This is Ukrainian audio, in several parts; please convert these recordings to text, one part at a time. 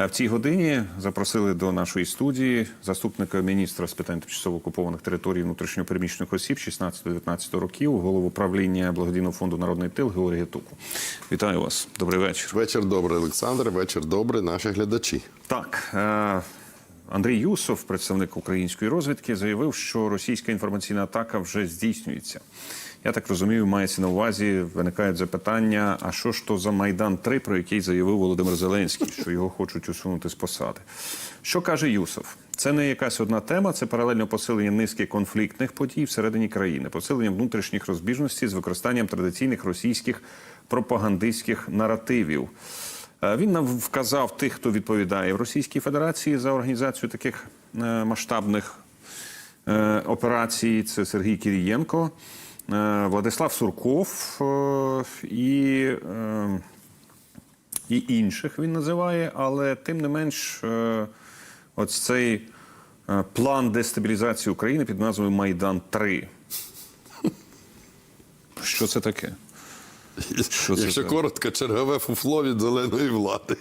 Е, В цій годині запросили до нашої студії заступника міністра з питань тимчасово окупованих територій внутрішньопереміщених осіб 16-19 років, голову правління благодійного фонду Народний тил Георгія Туку. Вітаю вас. Добрий вечір. Вечір добрий, Олександр. Вечір добрий, наші глядачі. Так. Е- Андрій Юсов, представник української розвідки, заявив, що російська інформаційна атака вже здійснюється. Я так розумію, мається на увазі, виникають запитання: а що ж то за Майдан 3 про який заявив Володимир Зеленський, що його хочуть усунути з посади? Що каже Юсов? Це не якась одна тема, це паралельно посилення низки конфліктних подій всередині країни, посилення внутрішніх розбіжностей з використанням традиційних російських пропагандистських наративів. Е, Він нам вказав тих, хто відповідає в Російській Федерації за організацію таких е, масштабних е, операцій. Це Сергій Кірієнко, Владислав Сурков е, і, е, і інших він називає, але тим не менш, е, ось цей е, план дестабілізації України під назвою Майдан 3 Що це таке? Що це Якщо за- коротко, чергове фуфло від зеленої влади.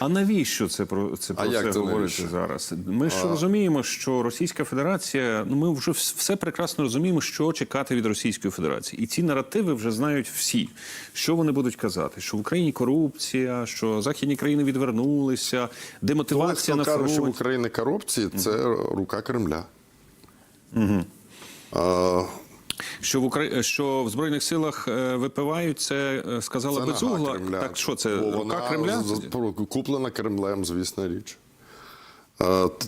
А навіщо це про це про А це це говорити зараз? Ми ж розуміємо, що Російська Федерація, ну ми вже все прекрасно розуміємо, що чекати від Російської Федерації, і ці наративи вже знають всі. Що вони будуть казати? Що в Україні корупція, що західні країни відвернулися, демотивація хто на каже, що в. Україні корупції, це рука Кремля. А, Що в Украї... що в збройних силах е, випивають, це е, сказала це Безугла. Кремля. Так що це Бо рука вона Кремля? куплена Кремлем, звісно річ.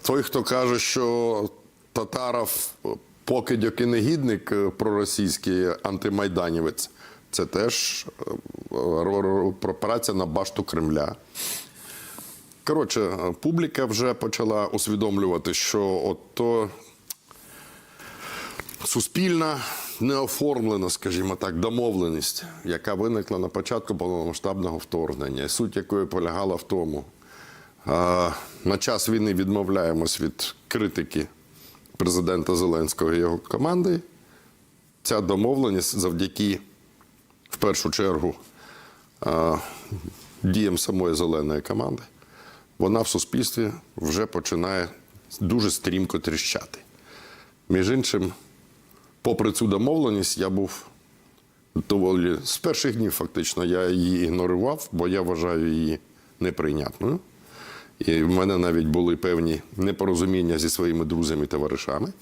Той, хто каже, що Татаров покидьок і негідник е, проросійський антимайданівець, це теж е, праця на башту Кремля. Коротше, е, публіка вже почала усвідомлювати, що от то суспільна неоформлена, скажімо так, домовленість, яка виникла на початку повномасштабного вторгнення, суть якої полягала в тому, на час війни відмовляємось від критики президента Зеленського і його команди. Ця домовленість завдяки, в першу чергу, діям самої зеленої команди, вона в суспільстві вже починає дуже стрімко тріщати. Між іншим, попри цю домовленість, я був доволі з перших днів, фактично, я її ігнорував, бо я вважаю її неприйнятною. І в мене навіть були певні непорозуміння зі своїми друзями товаришами.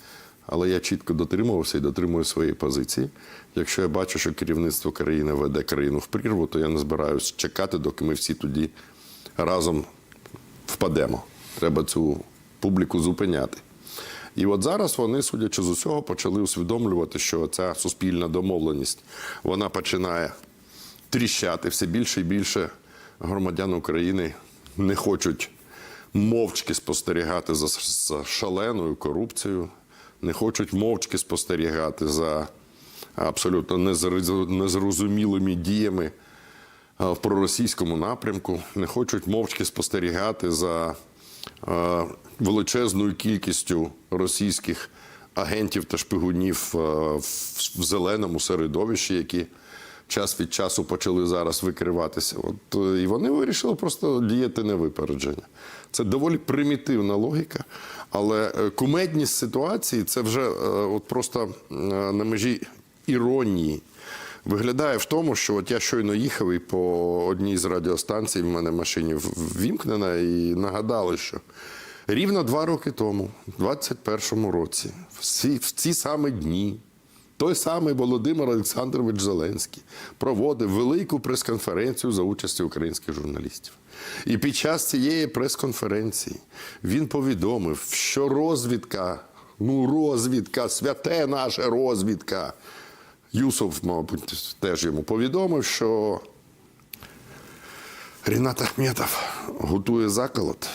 Але я чітко дотримувався і дотримую своєї позиції. Якщо я бачу, що керівництво країни веде країну в прірву, то я не збираюсь чекати, доки ми всі тоді разом впадемо. Треба цю публіку зупиняти. І от зараз вони, судячи з усього, почали усвідомлювати, що ця суспільна домовленість вона починає тріщати все більше і більше. Громадян України не хочуть мовчки спостерігати за, шаленою корупцією, не хочуть мовчки спостерігати за абсолютно незрозумілими діями в проросійському напрямку, не хочуть мовчки спостерігати за величезною кількістю російських агентів та шпигунів е, в зеленому середовищі, які час від часу почали зараз викриватися. От, е, і вони вирішили просто діяти на випередження. Це доволі примітивна логіка, але е, кумедність ситуації це вже е, от просто е, на межі іронії. Виглядає в тому, що от я щойно їхав і по одній з радіостанцій в мене машині ввімкнена, і нагадали, що рівно два роки тому, в 21-му році, в ці, в ці саме дні, той самий Володимир Олександрович Зеленський проводив велику прес-конференцію за участі українських журналістів. І під час цієї прес-конференції він повідомив, що розвідка, ну розвідка, святе наша розвідка. Юсов, мабуть, теж йому повідомив, що Рінат Ахметов готує заколот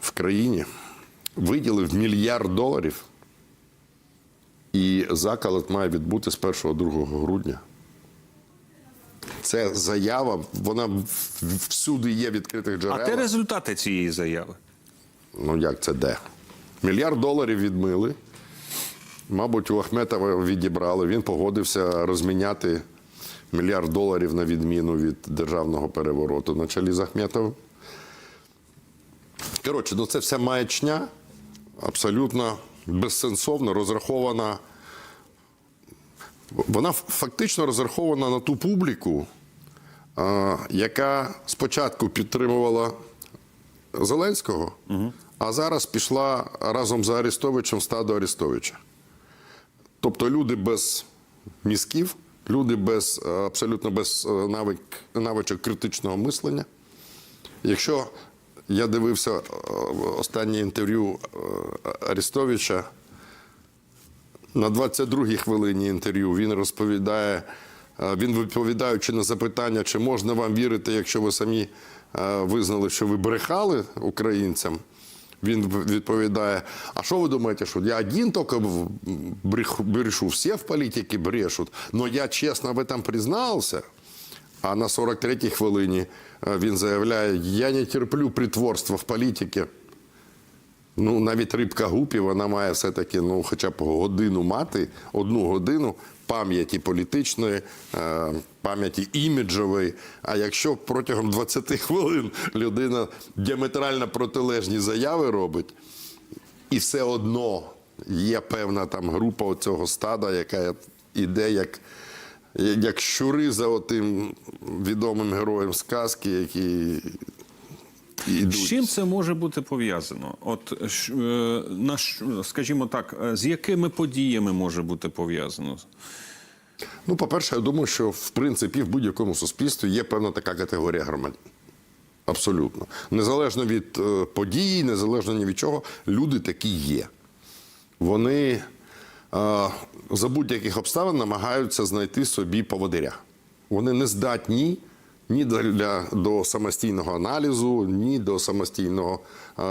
в країні, виділив мільярд доларів, і заколот має відбути з 1-2 грудня. Це заява, вона всюди є в відкритих А джерелах. те результати цієї заяви. Ну як це де? Мільярд доларів відмили. Мабуть, у Ахметова відібрали. Він погодився розміняти мільярд доларів на відміну від державного перевороту на чолі з Ахметовим. Коротше, ну це вся маячня абсолютно безсенсовно розрахована. Вона фактично розрахована на ту публіку, яка спочатку підтримувала Зеленського, а зараз пішла разом з Арестовичем в стадо Арестовича. Тобто люди без мізків, люди без е, абсолютно без е, навик, навичок критичного мислення. Якщо я дивився е, останнє інтерв'ю Арестовича, на 22-й хвилині інтерв'ю він розповідає, він відповідаючи на запитання, чи можна вам вірити, якщо ви самі визнали, що ви брехали українцям. Він відповідає: А що ви думаєте, що я один тільки брешу, всі в політиці брешуть, но я чесно в этом признався. А на 43-й хвилині е, він заявляє: Я не терплю притворства в політиці. Ну, навіть рибка гупі, вона має все-таки ну, хоча б годину мати, одну годину пам'яті політичної, е, пам'яті іміджової. А якщо протягом 20 хвилин людина діаметрально протилежні заяви робить, і все одно є певна там група цього стада, яка іде як, як щури за отим відомим героєм сказки, які ідуть. З чим це може бути пов'язано? От е, наш, скажімо так, е, з якими подіями може бути пов'язано? Ну, по-перше, я думаю, що в принципі в будь-якому суспільстві є певна така категорія громадян. Абсолютно. Незалежно від е, подій, незалежно ні від чого, люди такі є. Вони за будь-яких обставин намагаються знайти собі поводиря. Вони не здатні ні для, до самостійного аналізу, ні до самостійного е,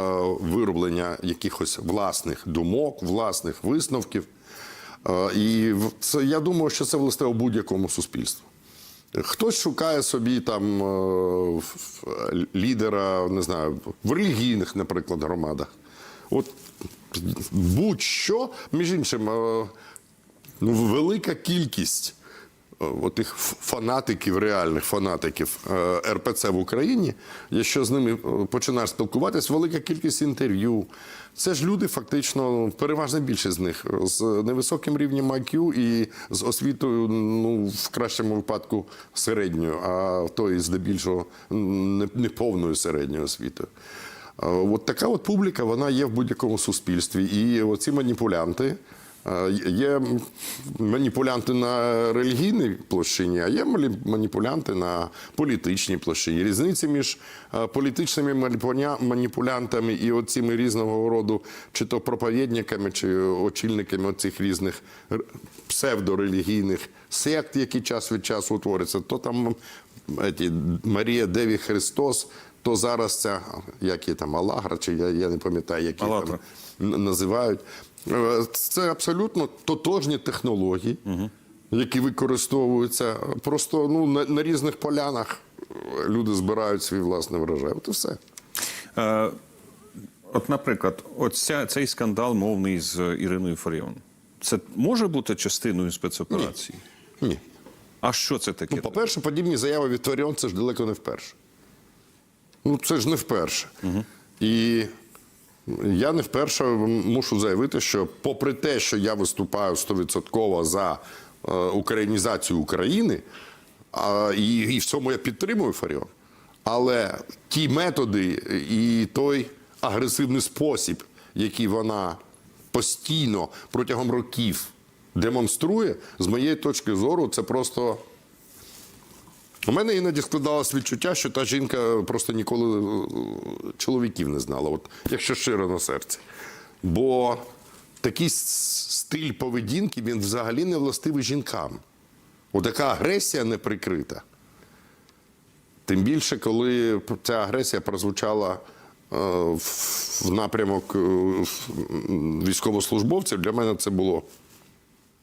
вироблення якихось власних думок, власних висновків. Е, І це, я думаю, що це властиво будь-якому суспільству. Хтось шукає собі там е, лідера, не знаю, в релігійних, наприклад, громадах. От будь-що, між іншим, е, ну, велика кількість отих фанатиків, реальних фанатиків е, РПЦ в Україні, якщо з ними е, починаєш спілкуватись, велика кількість інтерв'ю. Це ж люди, фактично, переважна більшість з них з невисоким рівнем IQ і з освітою, ну, в кращому випадку, середньою, а то і здебільшого неповною середньою освітою. Е, От така от публіка, вона є в будь-якому суспільстві. І оці маніпулянти. Є маніпулянти на релігійній площині, а є маніпулянти на політичній площині. Різниці між політичними маніпулянтами і оціми різного роду, чи то проповідниками, чи очільниками оцих різних псевдорелігійних сект, які час від часу утворюються, то там еті, Марія Деві Христос, то зараз ця, як її там, Алагра, чи я, я не пам'ятаю, які Алатра. там називають. Це абсолютно тотожні технології, які використовуються. Просто ну, на, на різних полянах люди збирають свій власний врожай. От і все. Е, От, наприклад, оця, цей скандал мовний з Іриною Фаріон. Це може бути частиною спецоперації? Ні. А що це таке? Ну, по-перше, подібні заяви від Фаріон це ж далеко не вперше. Ну, це ж не вперше. І я не вперше мушу заявити, що попри те, що я виступаю стовідсотково за е, українізацію України, і, і в цьому я підтримую Фаріон, але ті методи і той агресивний спосіб, який вона постійно протягом років демонструє, з моєї точки зору, це просто у мене іноді складалось відчуття, що та жінка просто ніколи е, чоловіків не знала, от, якщо щиро на серці. Бо такий стиль поведінки він взагалі не властивий жінкам. Отака агресія неприкрита. Тим більше, коли ця агресія прозвучала е, в напрямок е, військовослужбовців, для мене це було,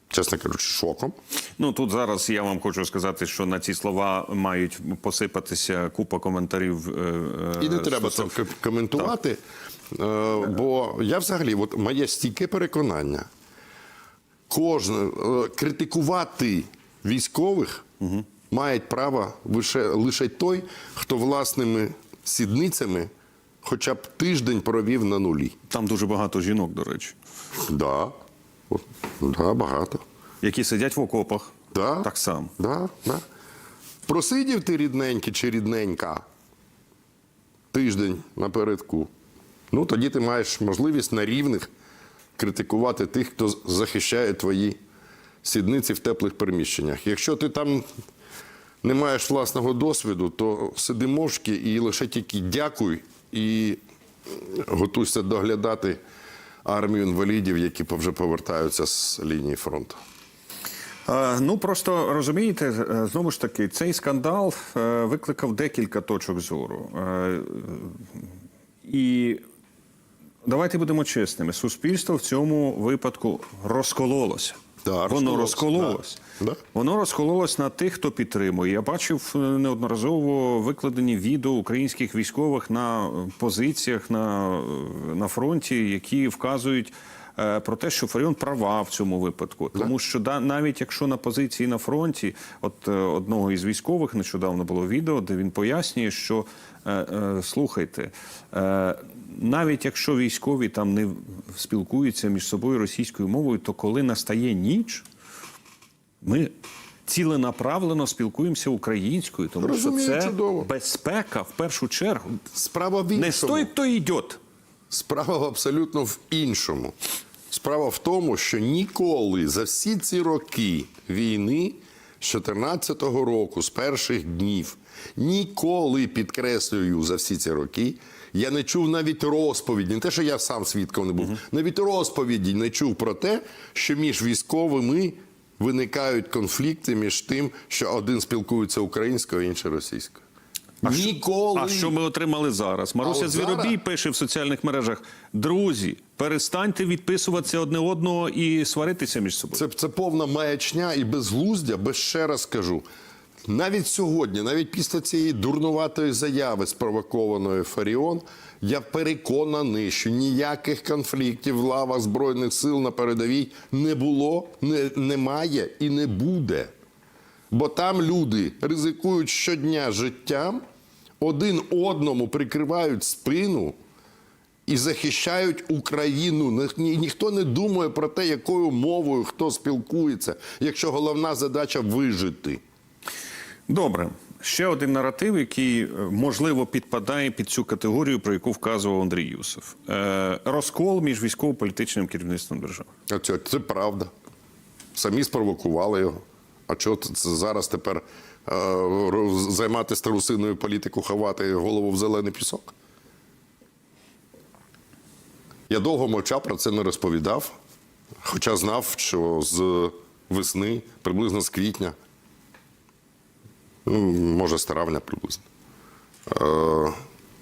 чесно кажучи, шоком. Ну тут зараз я вам хочу сказати, що на ці слова мають посипатися купа коментарів. е, е, І не треба це коментувати. Е, Бо я взагалі, от моє стійке переконання, кожне критикувати військових має право лише, лише той, хто власними сідницями хоча б тиждень провів на нулі. Там дуже багато жінок, до речі, Да. Да, багато. які сидять в окопах. Да. Так само. Да, да. Просидів ти рідненький чи рідненька тиждень напередку. Ну, тоді ти маєш можливість на рівних критикувати тих, хто захищає твої сідниці в теплих приміщеннях. Якщо ти там не маєш власного досвіду, то сиди мовчки і лише тільки дякуй і готуйся доглядати армію інвалідів, які вже повертаються з лінії фронту. Е, Ну просто розумієте, е, знову ж таки, цей скандал е, викликав декілька точок зору. І давайте будемо чесними: суспільство в цьому випадку розкололося. Да, Воно розкололось. да. Воно розкололось на тих, хто підтримує. Я бачив е, неодноразово викладені відео українських військових на е, позиціях на, е, на фронті, які вказують. е, Про те, що Фаріон права в цьому випадку, тому що да, навіть якщо на позиції на фронті, от одного із військових нещодавно було відео, де він пояснює, що е, е, слухайте, е, навіть якщо військові там не спілкуються між собою російською мовою, то коли настає ніч, ми ціленаправлено спілкуємося українською, тому Розумію, що це чудово. безпека в першу чергу. Справа в Не стой, хто йде. Справа абсолютно в іншому. Справа в тому, що ніколи за всі ці роки війни з 14-го року, з перших днів, ніколи підкреслюю за всі ці роки, я не чув навіть розповіді, не те, що я сам свідком не був, навіть розповіді не чув про те, що між військовими виникають конфлікти між тим, що один спілкується українською, а інший російською. Ніколи. А що ми отримали зараз? Маруся от Звіробій зараз? пише в соціальних мережах: друзі, перестаньте відписуватися одне одного і сваритися між собою. Це, це повна маячня і безглуздя, без ще раз кажу. Навіть сьогодні, навіть після цієї дурнуватої заяви, спровокованої Фаріон, я переконаний, що ніяких конфліктів в лавах Збройних сил на передовій не було, не, немає і не буде. Бо там люди ризикують щодня життям, один одному прикривають спину і захищають Україну. Ні- ні- Ніхто не думає про те, якою мовою хто спілкується, якщо головна задача вижити. Добре. Ще один наратив, який е, можливо підпадає під цю категорію, про яку вказував Андрій Юсов. Е, розкол між військово-політичним керівництвом держави. Це, це правда. Самі спровокували його. А чого зараз тепер е, займатися трусиною політику, ховати голову в зелений пісок? Я довго мовчав про це не розповідав, хоча знав, що з весни, приблизно з квітня, ну, може, з травня приблизно. Е,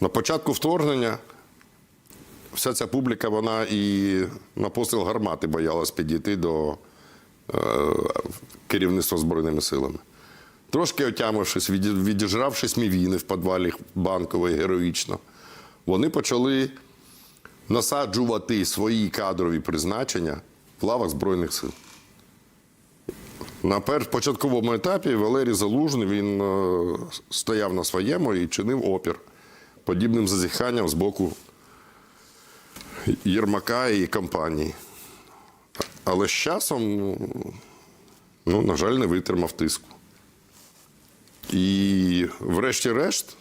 на початку вторгнення вся ця публіка, вона і на постріл гармати боялась підійти до е, керівництва Збройними силами. Трошки отямившись, відіжравшись мівіни в підвалі банкової героїчно, вони почали насаджувати свої кадрові призначення в лавах Збройних сил. На початковому етапі Валерій Залужний він е, стояв на своєму і чинив опір подібним зазіханням з боку Єрмака і компанії. Але з часом, ну, на жаль, не витримав тиску. І, врешті-решт,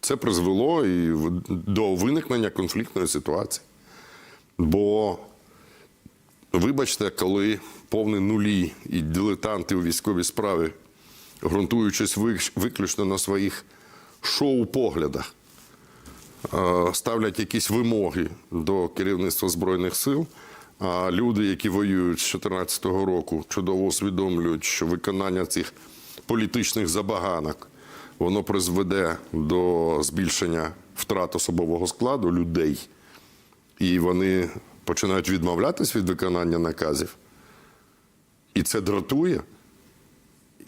це призвело і до виникнення конфліктної ситуації. Бо, вибачте, коли повні нулі і дилетанти у військовій справі, ґрунтуючись виключно на своїх шоу-поглядах, е, ставлять якісь вимоги до керівництва Збройних сил. А люди, які воюють з 2014 року, чудово усвідомлюють, що виконання цих політичних забаганок воно призведе до збільшення втрат особового складу людей, і вони починають відмовлятись від виконання наказів. І це дратує.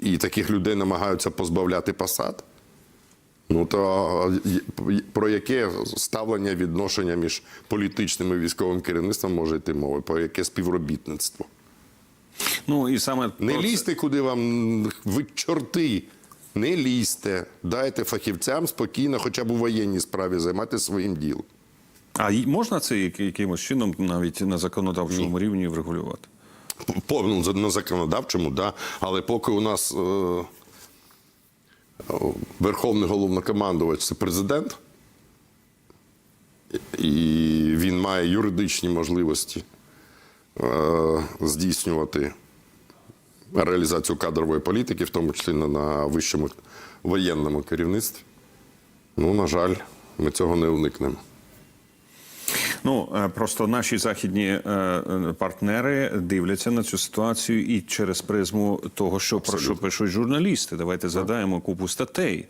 І таких людей намагаються позбавляти посад. Ну то про яке ставлення відношення між політичним і військовим керівництвом може йти мова? Про яке співробітництво? Ну і саме Не про лізьте, куди вам ви чорти Не лізьте, дайте фахівцям спокійно, хоча б у воєнній справі займатися своїм ділом. А можна це якимось чином навіть на законодавчому рівні врегулювати? По, ну, на законодавчому, да. але поки у нас е, верховний головнокомандувач це президент, і він має юридичні можливості е, здійснювати реалізацію кадрової політики, в тому числі на, на вищому воєнному керівництві. Ну, на жаль, ми цього не уникнемо. Ну е, просто наші західні е, е, партнери дивляться на цю ситуацію і через призму того, що про що пишуть журналісти. Давайте згадаємо купу статей.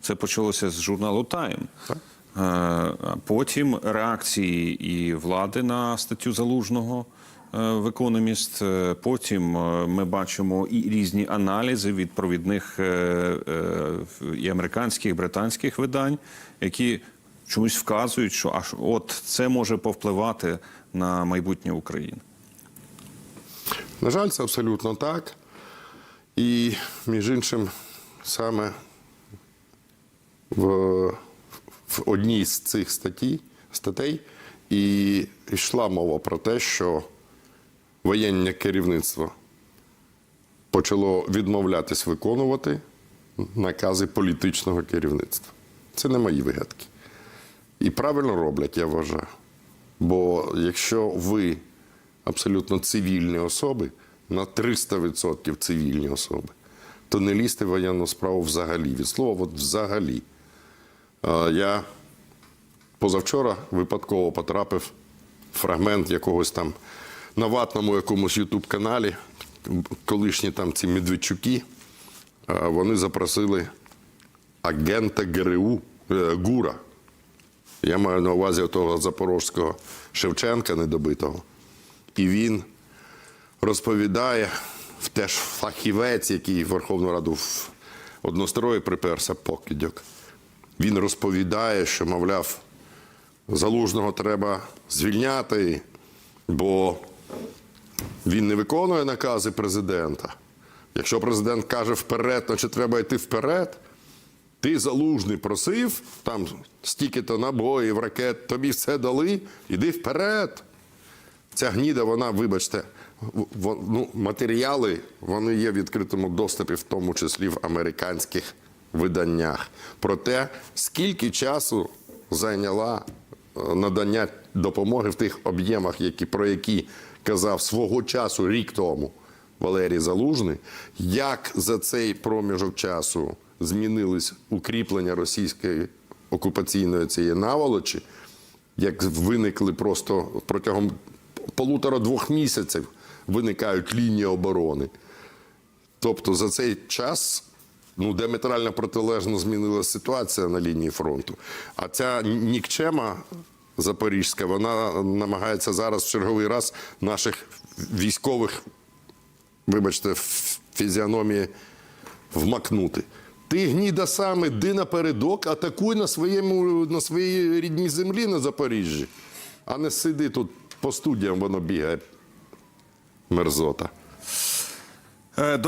Це почалося з журналу Тайм. Е, а Потім реакції і влади на статтю залужного. В економіст. Потім ми бачимо і різні аналізи від провідних і американських, і британських видань, які чомусь вказують, що аж от це може повпливати на майбутнє України. На жаль, це абсолютно так. І, між іншим, саме в, в одній з цих статей, статей і йшла мова про те, що воєнне керівництво почало відмовлятись виконувати накази політичного керівництва. Це не мої вигадки. І правильно роблять, я вважаю. Бо якщо ви абсолютно цивільні особи, на 300% цивільні особи, то не лізьте в воєнну справу взагалі. Від слова от взагалі. Я позавчора випадково потрапив фрагмент якогось там на ватному якомусь ютуб-каналі, колишні там ці Медведчуки, вони запросили агента ГРУ е, ГУРа. Я маю на увазі того запорожського Шевченка недобитого. І він розповідає, теж фахівець, який в Верховну Раду однострої приперся покидьок. Він розповідає, що, мовляв, залужного треба звільняти, бо він не виконує накази президента. Якщо президент каже вперед, значить треба йти вперед. Ти залужний просив, там стільки-то набоїв, ракет, тобі все дали, іди вперед. Ця гніда, вона, вибачте, ну, матеріали вони є в відкритому доступі, в тому числі в американських виданнях. Про те, скільки часу зайняла е, надання допомоги в тих об'ємах, які, про які казав свого часу рік тому Валерій Залужний, як за цей проміжок часу змінились укріплення російської окупаційної цієї наволочі, як виникли просто протягом полутора-двох місяців виникають лінії оборони. Тобто за цей час ну, диаметрально протилежно змінилася ситуація на лінії фронту. А ця нікчема запорізька, вона намагається зараз в черговий раз наших військових, вибачте, фізіономії вмакнути. Ти гніда саме, йди напередок, атакуй на, своєму, на своїй рідній землі на Запоріжжі, а не сиди тут по студіям, воно бігає мерзота. Е,